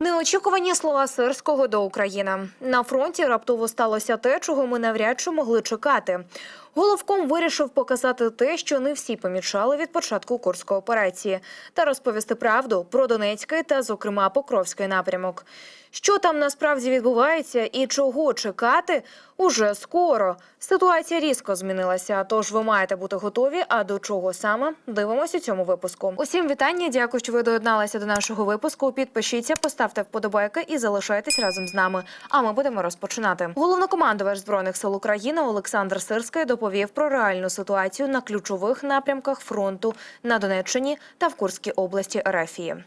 Неочікувані слова Сирського до України на фронті раптово сталося те, чого ми навряд чи могли чекати. Головком вирішив показати те, що не всі помічали від початку курської операції, та розповісти правду про Донецький та, зокрема, Покровський напрямок. Що там насправді відбувається і чого чекати уже скоро. Ситуація різко змінилася, тож ви маєте бути готові. А до чого саме дивимося у цьому випуску? Усім вітання. Дякую, що ви доєдналися до нашого випуску. Підпишіться, поставте вподобайки і залишайтесь разом з нами. А ми будемо розпочинати. Головнокомандувач збройних сил України Олександр Сирський доповів про реальну ситуацію на ключових напрямках фронту на Донеччині та в Курській області Ерефії.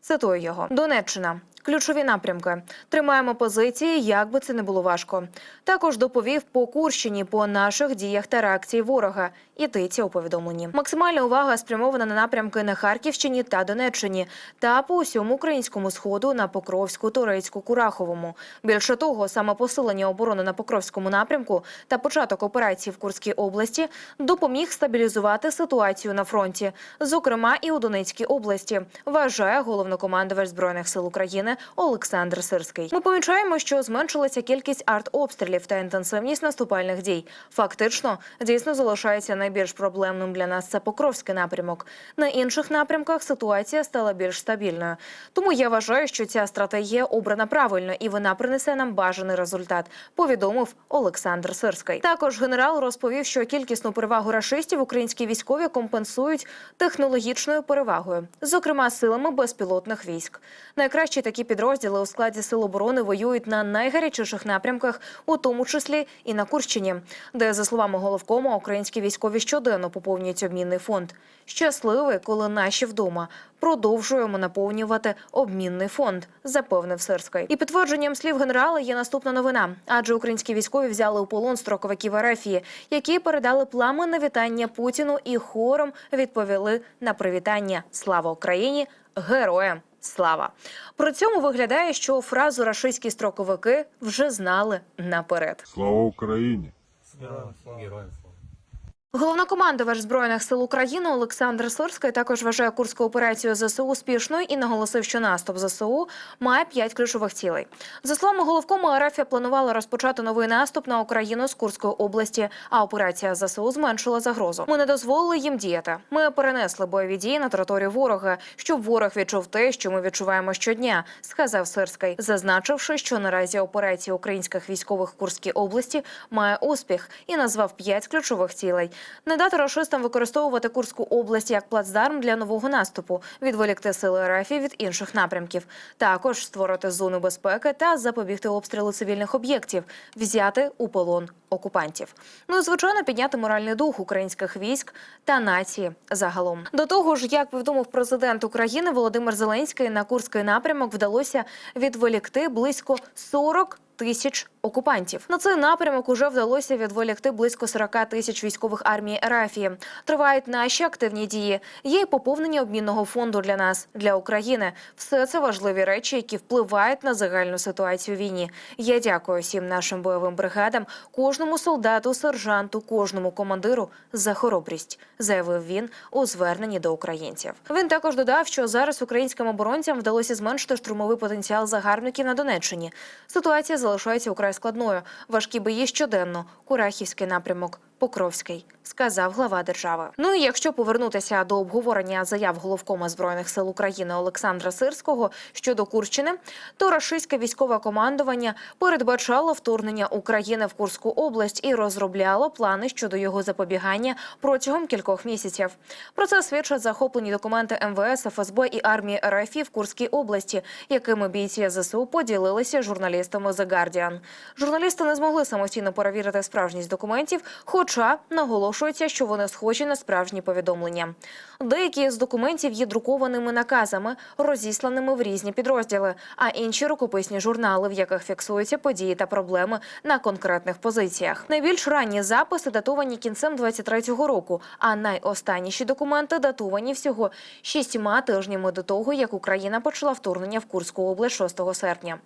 Цитую його: Донеччина. Ключові напрямки. Тримаємо позиції, як би це не було важко. Також доповів по Курщині по наших діях та реакції ворога. Ідеться у повідомленні. Максимальна увага спрямована на напрямки на Харківщині та Донеччині та по усьому українському сходу на Покровську, Турецьку, Кураховому. Більше того, саме посилення оборони на Покровському напрямку та початок операції в Курській області допоміг стабілізувати ситуацію на фронті, зокрема і у Донецькій області, вважає головнокомандувач збройних сил України Олександр Сирський. Ми помічаємо, що зменшилася кількість артобстрілів та інтенсивність наступальних дій. Фактично, дійсно залишається найбільш проблемним для нас це Покровський напрямок. На інших напрямках ситуація стала більш стабільною. Тому я вважаю, що ця стратегія обрана правильно і вона принесе нам бажаний результат. Повідомив Олександр Сирський. Також генерал розповів, що кількісну перевагу рашистів українські військові компенсують технологічною перевагою, зокрема силами безпілотних військ. Найкращі такі підрозділи у складі сил оборони воюють на найгарячіших напрямках, у тому числі і на Курщині, де, за словами головкома, українські військові щоденно поповнюють обмінний фонд. Щасливий, коли наші вдома продовжуємо наповнювати обмінний фонд, запевнив Сирський. І підтвердженням слів генерала є наступна новина. Адже українські військові взяли у полон строковиків Ерефії, які передали пламенне вітання Путіну і хором відповіли на привітання Слава Україні! Героям слава! При цьому виглядає, що фразу рашистські строковики вже знали наперед. Слава Україні! Слава, слава. Головнокомандувач збройних сил України Олександр Сирський також вважає курську операцію ЗСУ успішною і наголосив, що наступ ЗСУ має п'ять ключових цілей. За словами головкому, Арафія планувала розпочати новий наступ на Україну з Курської області, а операція ЗСУ зменшила загрозу. Ми не дозволили їм діяти. Ми перенесли бойові дії на територію ворога, щоб ворог відчув те, що ми відчуваємо щодня, сказав Сирський, зазначивши, що наразі операція українських військових в Курській області має успіх і назвав п'ять ключових цілей. Не дати рашистам використовувати Курську область як плацдарм для нового наступу, відволікти сили РФ від інших напрямків, також створити зону безпеки та запобігти обстрілу цивільних об'єктів, взяти у полон окупантів. Ну і звичайно підняти моральний дух українських військ та нації загалом. До того ж, як повідомив президент України Володимир Зеленський, на Курський напрямок вдалося відволікти близько 40 тисяч окупантів. На цей напрямок уже вдалося відволікти близько 40 тисяч військових армії Ерафії. Тривають наші активні дії. Є й поповнення обмінного фонду для нас, для України. Все це важливі речі, які впливають на загальну ситуацію в війні. Я дякую всім нашим бойовим бригадам, кожному солдату, сержанту, кожному командиру за хоробрість, заявив він у зверненні до українців. Він також додав, що зараз українським оборонцям вдалося зменшити штурмовий потенціал загарбників на Донеччині. Ситуація залишається украй складною. Важкі бої щоденно. Курахівський напрямок. Покровський, сказав глава держави. Ну і якщо повернутися до обговорення заяв головкома збройних сил України Олександра Сирського щодо Курщини, то рашистське військове командування передбачало вторгнення України в Курську область і розробляло плани щодо його запобігання протягом кількох місяців. Про це свідчать захоплені документи МВС, ФСБ і армії РФ в Курській області, якими бійці ЗСУ поділилися журналістами The Guardian. Журналісти не змогли самостійно перевірити справжність документів, хоча наголошується, що вони схожі на справжні повідомлення. Деякі з документів є друкованими наказами, розісланими в різні підрозділи, а інші рукописні журнали, в яких фіксуються події та проблеми на конкретних позиціях. Найбільш ранні записи датовані кінцем 23-го року, а найостанніші документи датовані всього шістьма тижнями до того, як Україна почала вторгнення в Курську область 6 серпня.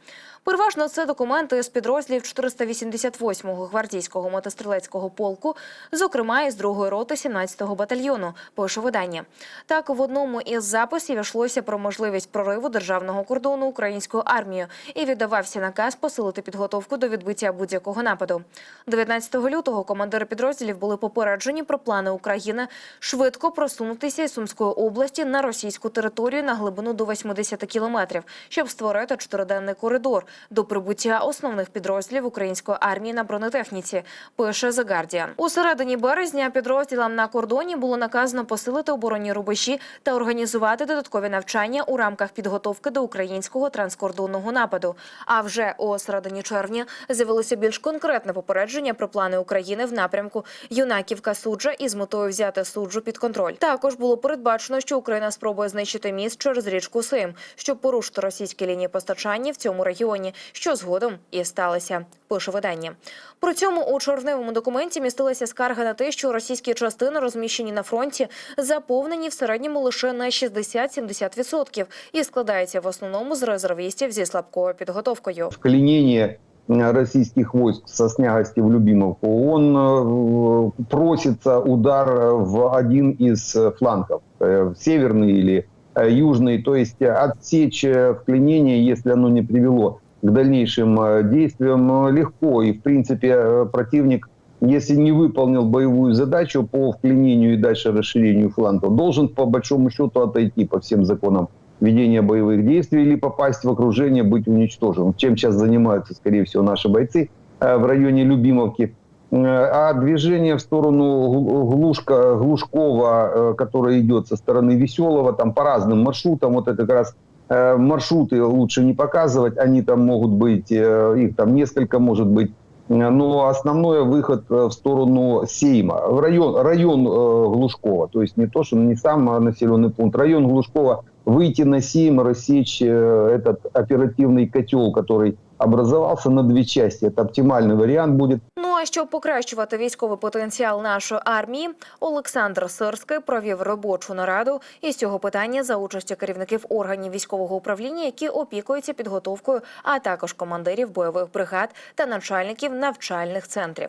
Переважно це документи з підрозділів 488-го гвардійського мотострілецького полку напрямку, зокрема із другої роти 17-го батальйону. Пише видання. Так, в одному із записів йшлося про можливість прориву державного кордону українською армією і віддавався наказ посилити підготовку до відбиття будь-якого нападу. 19 лютого командири підрозділів були попереджені про плани України швидко просунутися із Сумської області на російську територію на глибину до 80 кілометрів, щоб створити чотириденний коридор до прибуття основних підрозділів української армії на бронетехніці. Пише The Guardian. У середині березня підрозділам на кордоні було наказано посилити оборонні рубежі та організувати додаткові навчання у рамках підготовки до українського транскордонного нападу. А вже у середині червня з'явилося більш конкретне попередження про плани України в напрямку юнаківка суджа із метою взяти суджу під контроль. Також було передбачено, що Україна спробує знищити міст через річку Сим, щоб порушити російські лінії постачання в цьому регіоні, що згодом і сталося. Пише видання. При цьому у чорневому документі містилася скарга на те, що російські частини, розміщені на фронті, заповнені в середньому лише на 60-70% і складаються в основному з резервістів зі слабкою підготовкою. вклинение э, российских войск со снягости в Любимовку, он э, просится удар э, в один из э, флангов, э, северный или э, южный, то есть э, отсечь э, вклинение, если оно не привело к дальнейшим э, действиям, э, легко. И, в принципе, э, противник, если не выполнил боевую задачу по вклинению и дальше расширению флангов, должен, по большому счету, отойти по всем законам ведения боевых действий или попасть в окружение, быть уничтожен. Чем сейчас занимаются, скорее всего, наши бойцы э, в районе Любимовки. Э, А движение в сторону Глу- Глушка, Глушкова, э, которое идет со стороны Веселого, там по разным маршрутам, вот это как раз маршруты лучше не показывать, они там могут быть, их там несколько может быть, но основной выход э, в сторону Сейма, в район, район э, Глушкова, то есть не то, что не сам населенный пункт, район Глушкова, выйти на Сейм, рассечь э, этот оперативный котел, который образовался на две части. Это оптимальный вариант будет. Ну а щоб покращувати військовий потенціал нашої армії, Олександр Сирський провів робочу нараду із цього питання за участю керівників органів військового управління, які опікуються підготовкою, а також командирів бойових бригад та начальників навчальних центрів.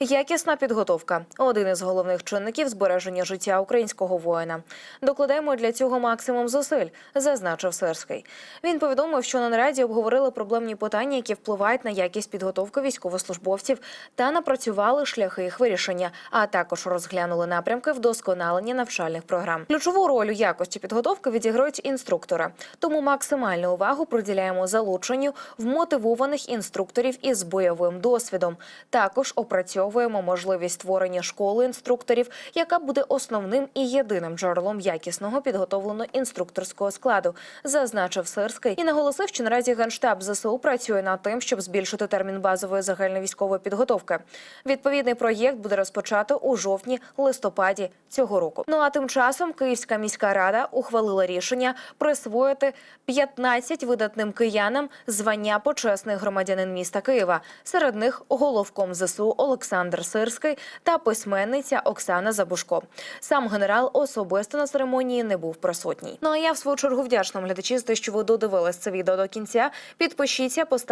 Якісна підготовка один із головних чинників збереження життя українського воїна. Докладаємо для цього максимум зусиль, зазначив Сирський. Він повідомив, що на нараді обговорили проблемні питання, які впливають на якість підготовки військовослужбовців та напрацювали шляхи їх вирішення, а також розглянули напрямки вдосконалення навчальних програм. Ключову роль у якості підготовки відіграють інструктори. Тому максимальну увагу приділяємо залученню вмотивованих інструкторів із бойовим досвідом. Також опрацьовуємо можливість створення школи інструкторів, яка буде основним і єдиним джерелом якісного підготовленого інструкторського складу, зазначив Сирський і наголосив, що наразі генштаб ЗСУ працює над тим, щоб збільшити термін базової загальновійськової підготовки. Відповідний проєкт буде розпочато у жовтні-листопаді цього року. Ну а тим часом Київська міська рада ухвалила рішення присвоїти 15 видатним киянам звання почесний громадянин міста Києва. Серед них головком ЗСУ Олександр Сирський та письменниця Оксана Забушко. Сам генерал особисто на церемонії не був присутній. Ну а я в свою чергу вдячна глядачі за те, що ви додивились це відео до кінця. Підпишіться, поставте